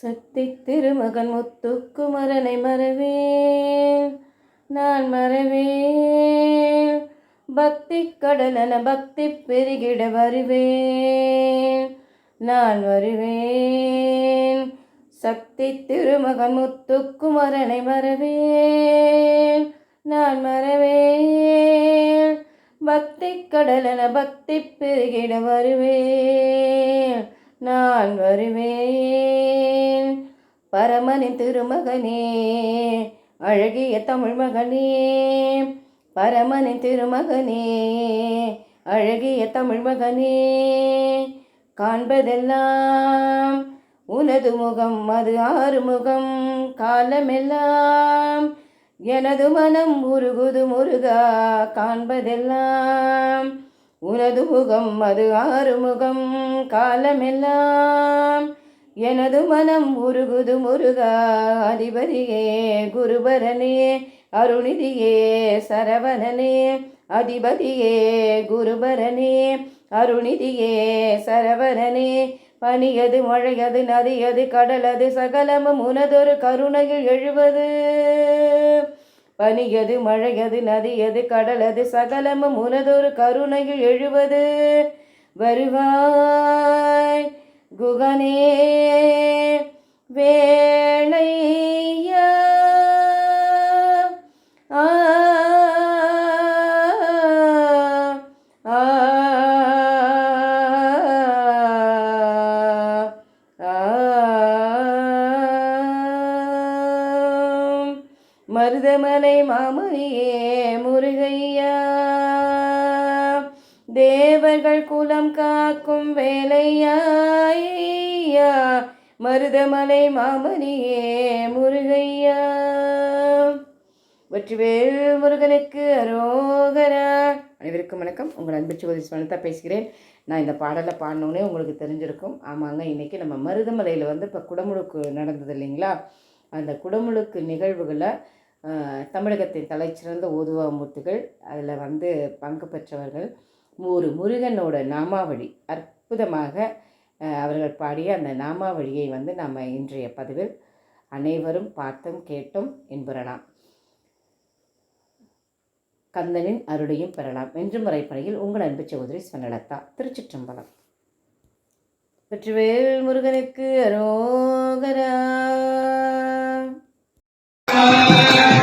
சக்தி திருமகன் முத்துக்குமரனை மறவேன். நான் மறவேன். பக்தி கடலன பக்தி பெருகிட வருவேன். நான் வருவேன். சக்தி திருமகன் முத்துக்குமரனை மறவேன். நான் மறவேன். பக்தி கடலன பக்தி பெருகிட வருவேன். நான் வருவேன். பரமனின் திருமகனே அழகிய தமிழ் மகனே பரமனின் திருமகனே அழகிய தமிழ் மகனே காண்பதெல்லாம் உனது முகம் அது ஆறுமுகம் காலமெல்லாம் எனது மனம் உருகுது முருகா காண்பதெல்லாம் உனது முகம் அது ஆறுமுகம் காலமெல்லாம். எனது மனம் உருகுது முருகா அதிபதியே குருபரனே அருணிதியே சரவணனே அதிபதியே குருபரனே அருணிதியே சரவணனே. பனியது மழையது நதியது கடலது சகலமும் உனதொரு கருணையில் எழுவது. பனியது மழையது நதியது கடலது சகலமும் உனதொரு கருணையில் எழுவது. வருவாய் குகனே வே மருதமலை மாமணியே முருகையா. தேவர்கள் குலம் காக்கும் வேலையாயா மருதமலை மாமணியே முருகையா. வெற்றிவேல் முருகனுக்கு அரோகரா. அனைவருக்கும் வணக்கம். உங்கள் அன்பு சோதி ஸ்வனதா பேசுகிறேன். நான் இந்த பாடலை பாடினோன்னே உங்களுக்கு தெரிஞ்சிருக்கும். ஆமாங்க இன்றைக்கி நம்ம மருதமலையில் வந்து இப்போ குடமுழுக்கு நடந்தது இல்லைங்களா? அந்த குடமுழுக்கு நிகழ்வுகளை தமிழகத்தின் தலைச்சிறந்த ஓதுவாமூர்த்திகள் அதில் வந்து பங்கு பெற்றவர்கள் ஒரு முருகனோட நாமாவளி. அற்புதமாக அவர்கள் பாடிய அந்த நாமாவழியை வந்து நாம் இன்றைய பதிவில் அனைவரும் பார்த்தும் கேட்டும் என்பறலாம் கந்தனின் அருளையும் பெறலாம். என்று முறைப்படையில் உங்கள் அன்பு சகோதரி ஸ்வனலதா திருச்சிற்றம்பலம். வெற்றிவேல் முருகனுக்கு அரோகரா Amen.